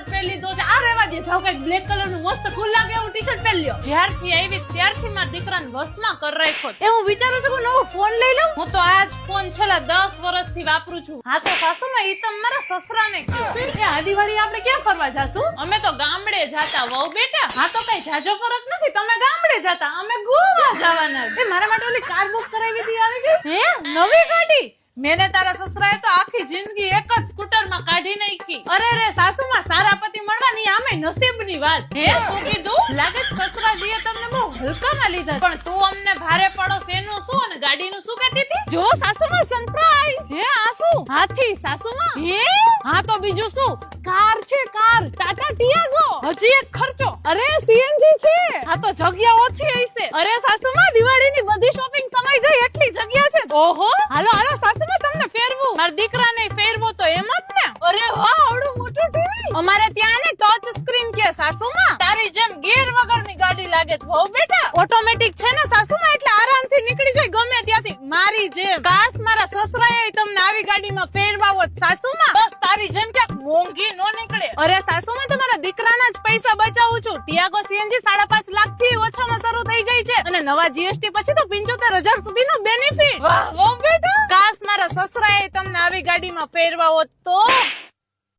Shirt પહેરી લીધો છે. આ રહેવા દે. જાવ કંઈક બ્લેક કલરનું મસ્ત કુલ લાગે એવું ટી શર્ટ પહેરી લ્યો. જ્યારથી આવી ત્યારથી મારા દીકરાને વશમાં કર રાખ્યો એ હું વિચારું છું કે નવો ફોન લઈ લઉં? હું તો આજ ફોન છેલ્લા દસ વર્ષથી વાપરું છું. હા તો સાસુમાં ઈ તો મારા સસરાને કહો. એ આ આપણે ક્યાં ફરવા જાશું? અમે તો ગામડે જાતા વહુ બેટા. હા તો કઈ જાજો ફરક નથી. તમે ગામડે જતા. અમે ગોવા જવાના. એ મારા માટે ઓલી કાર બુક કરાવી દી આવી ગઈ. હે? નવી ગાડી? મેને તારા સસરાએ તો આખી જિંદગી એક જ સ્કૂટરમાં કાઢી નાખી. અરે રે પતિ આમે નસીબની વાત. હે? શું કીધું? લાગે સસરાજીએ તમને બહુ હલકામાં લીધા પણ તું અમને ભારે પડો એનું શું અને ગાડીનું શું કહેતી હતી? જો સાસુમાં સરપ્રાઈઝ હે આ શું હાથી સાસુમાં? હે? હા તો બીજું શું? કાર છે કાર. ટાટા ટિયાગો. હજી એક ખર્ચો. અરે સીએનજી છે. હા તો જગ્યા ઓછી હશે. અરે સાસુમાં દિવાળીની બધી શોપિંગ સમાઈ જાય એટલી જગ્યા છે. ઓહો. હાલો હાલો સાસુમાં તમને ફેરવું. મારા દીકરાને ટચ સ્ક્રીન કે સાસુમાં? તારી જેમ ગેર વગરની ગાડી લાગે છે બહુ બેટા. ઓટોમેટિક છે ને સાસુમાં? એટલે આરામથી નીકળી જાય, ગમે ત્યાંથી. મારી જેમ. કાશ મારા સસરાએ તમને આવી ગાડીમાં ફેરવાવો સાસુમાં? બસ તારી જેમ કે મોંઘી નો નીકળે. અરે સાસુમાં તમારા દીકરાના જ પૈસા બચાવું છું. ટિયાગો સીએનજી સાડા પાંચ લાખથી ઓછામાં શરૂ થઈ જાય છે. અને નવા જીએસટી પછી તો પંચોતેર હજાર સુધીનો બેનિફિટ વાહ વહુ બેટા. કાશ મારા સસરાએ તમને આવી ગાડીમાં ફેરવા હોત તો?